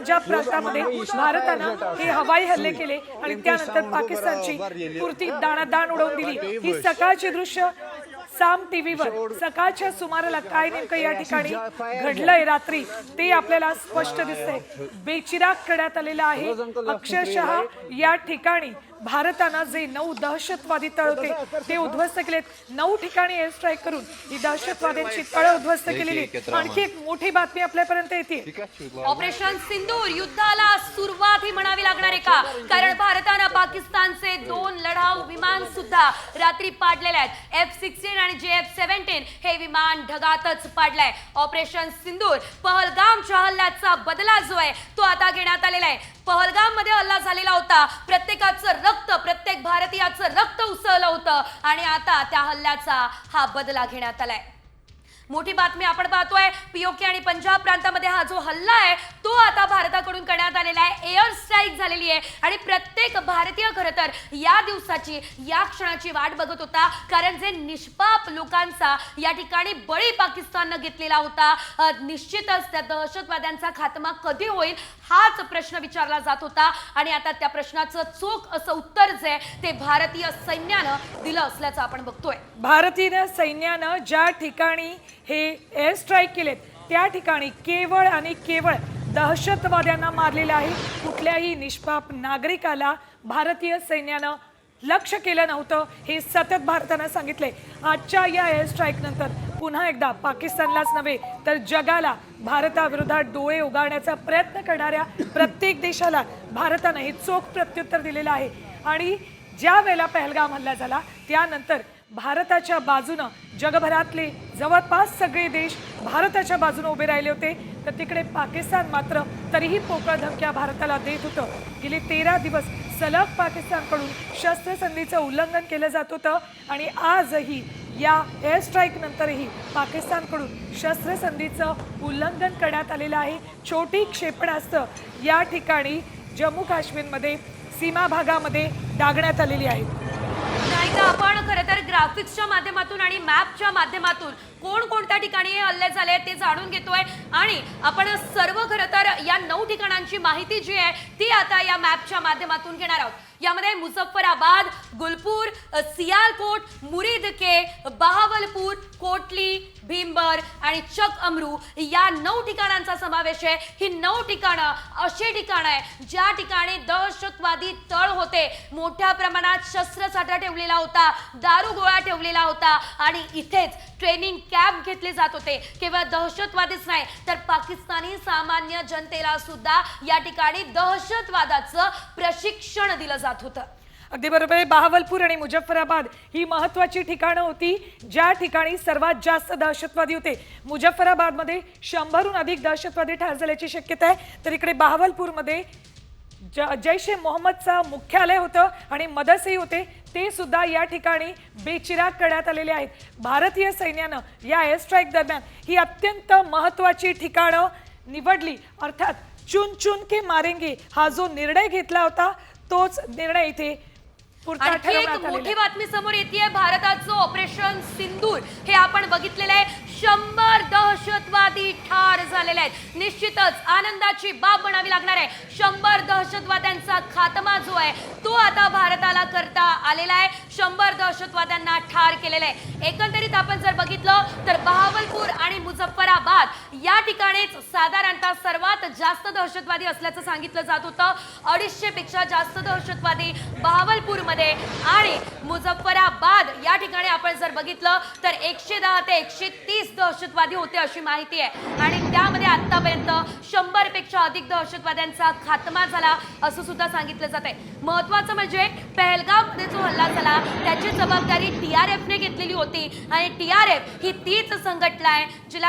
पंजाब प्रांतामध्ये भारतानं हे हवाई हल्ले केले आणि त्यानंतर पाकिस्तानची पुरती दाणादाण उडवून दिली. ही सकाळची दृश्य साम टीव्हीवर सकाळच्या सुमाराला काय नेमकं या ठिकाणी घडलंय रात्री ते आपल्याला स्पष्ट दिसतंय. बेचिराग करण्यात आलेला आहे. अक्षरशः या ठिकाणी भारतानं जे नऊ दहशतवादी तळ होते ते उद्ध्वस्त केलेत नऊ ठिकाणी एअर स्ट्राईक करून ही दहशतवाद्यांची तळं उद्ध्वस्त केलेली. आणखी एक मोठी बातमी आपल्यापर्यंत येते. ऑपरेशन सिंदूर युद्धाला सुरुवात ही म्हणावी लागणार आहे का? कारण भारतानं पाकिस्तानचे दोन लढाऊ विमान सुद्धा रात्री पाडलेले आहेत. एफ सिक्स्टीन आणि जे एफ सेव्हन्टीन हे विमान ढगातच पाडलंय. ऑपरेशन सिंदूर पहलगामच्या हल्ल्याचा बदला जो आहे तो आता घेण्यात आलेला आहे. पहलगाममध्ये हल्ला झालेला होता. प्रत्येकाचं रक्त प्रत्येक भारतीयाचं रक्त उसळलं होतं आणि आता त्या हल्ल्याचा हा बदला घेण्यात आलाय. मोठी बातमी आपण पाहतोय पीओके आणि पंजाब प्रांतामध्ये हा जो हल्ला आहे तो आता भारताकडून करण्यात आलेला आहे. एअर स्ट्राईक झालेली आहे. आणि प्रत्येक भारतीय खरं तर या दिवसाची या क्षणाची वाट बघत होता. कारण जे निष्पाप लोकांचा या ठिकाणी बळी पाकिस्ताननं घेतलेला होता निश्चितच त्या दहशतवाद्यांचा खात्मा कधी होईल हाच प्रश्न विचारला जात होता. आणि आता त्या प्रश्नाचं चोख असं उत्तर जे आहे ते भारतीय सैन्यानं दिलं असल्याचं आपण बघतोय. भारतीय सैन्यानं ज्या ठिकाणी हे एअर स्ट्राईक केलेत त्या ठिकाणी केवळ आणि केवळ दहशतवाद्यांना मारलेलं आहे. कुठल्याही निष्पाप नागरिकाला भारतीय सैन्यानं लक्ष केलं नव्हतं हे सतत भारतानं सांगितलंय. आजच्या या एअर स्ट्राईकनंतर पुन्हा एकदा पाकिस्तानलाच नव्हे तर जगाला भारताविरोधात डोळे उगाळण्याचा प्रयत्न करणाऱ्या प्रत्येक देशाला भारतानं हे चोख प्रत्युत्तर दिलेलं आहे. आणि ज्या वेळेला पहलगाम हल्ला झाला त्यानंतर भारताच्या बाजूनं जगभरातले जवळपास सगळे देश भारताच्या बाजूनं उभे राहिले होते. तर तिकडे पाकिस्तान मात्र तरीही पोकळ धमक्या भारताला देत होतं. गेले तेरा दिवस सलग पाकिस्तानकडून शस्त्रसंधीचं उल्लंघन केलं जात होतं आणि आजही या एअर स्ट्राईक नंतरही पाकिस्तानकडून शस्त्रसंधीचं उल्लंघन करण्यात आलेलं आहे. छोटी क्षेपणास्त्र या ठिकाणी जम्मू काश्मीरमध्ये सीमा भागामध्ये डागण्यात आलेली आहे. नाही तर आपण ग्राफिक्सच्या माध्यमातून आणि मॅपच्या माध्यमातून कोण कोणत्या ठिकाणी हे हल्ले झाले ते जाणून घेतोय. आणि आपण सर्व खरं तर या नऊ ठिकाणांची माहिती जी आहे ती आता या मॅपच्या माध्यमातून घेणार आहोत. यामध्ये मुझफ्फराबाद गुलपूर सियालकोट मुरीदके बहावलपूर कोटली भीमबर आणि चक अमरू या नऊ ठिकाणांचा समावेश आहे. ही नऊ ठिकाणं अशी ठिकाणं आहे ज्या ठिकाणी दहशतवादी तळ होते. मोठ्या प्रमाणात शस्त्रसाठा ठेवलेला होता दारू गोळा ठेवलेला होता आणि इथेच ट्रेनिंग कॅम्प घेतले जात होते. केवळ दहशतवादीच नाही तर पाकिस्तानी सामान्य जनतेला सुद्धा या ठिकाणी दहशतवादाचं प्रशिक्षण दिलं जात होतं. अगदी बरोबर आहे. बहावलपूर आणि मुजफ्फराबाद ही महत्वाची ठिकाणं होती. ज्या ठिकाणी सर्वात जास्त दहशतवादी होते. मुजफ्फराबादमध्ये शंभरहून अधिक दहशतवादी ठार झाल्याची शक्यता आहे. तर इकडे बहावलपूरमध्ये ज जैश ए मोहम्मदचं मुख्यालय होतं आणि मदसही होते. ते सुद्धा या ठिकाणी बेचिराग करण्यात आलेले आहेत. भारतीय सैन्यानं या एअरस्ट्राईक दरम्यान ही अत्यंत महत्त्वाची ठिकाणं निवडली. अर्थात चुन चुन के मारेंगे हा जो निर्णय घेतला होता तोच निर्णय इथे आणखी एक मोठी. बातमी समोर येते भारताचं ऑपरेशन सिंदूर. हे आपण बघितलेलं आहे. शंभर दहशतवादी ठार झालेले आहेत. निश्चितच आनंदाची बाब म्हणावी लागणार आहे. शंभर दहशतवाद्यांचा खात्मा जो आहे तो आता भारताला करता आलेला आहे. शंभर दहशतवाद्यांना ठार केलेलं आहे. एकंदरीत आपण जर बघितलं तर बहावलपूर आणि मुझफ्फराबाद या ठिकाणीच साधारणतः सर्वात जास्त दहशतवादी असल्याचं सांगितलं जात होतं. अडीचशे पेक्षा जास्त दहशतवादी बहावलपूरमध्ये आणि मुझफ्फराबाद या ठिकाणी आपण जर बघितलं तर एकशे दहा ते एकशे तीस दहशतवादी होते अशी माहिती आहे. आणि त्यामध्ये आतापर्यंत शंभरपेक्षा अधिक दहशतवाद्यांचा खात्मा झाला असं सुद्धा सांगितलं जात आहे. महत्वाचं म्हणजे पहलगावमध्ये जो हल्ला झाला त्याची जबाबदारी टी आर एफने घेतलेली होती. आणि टी आर एफ ही तीच संघटना आहे जिला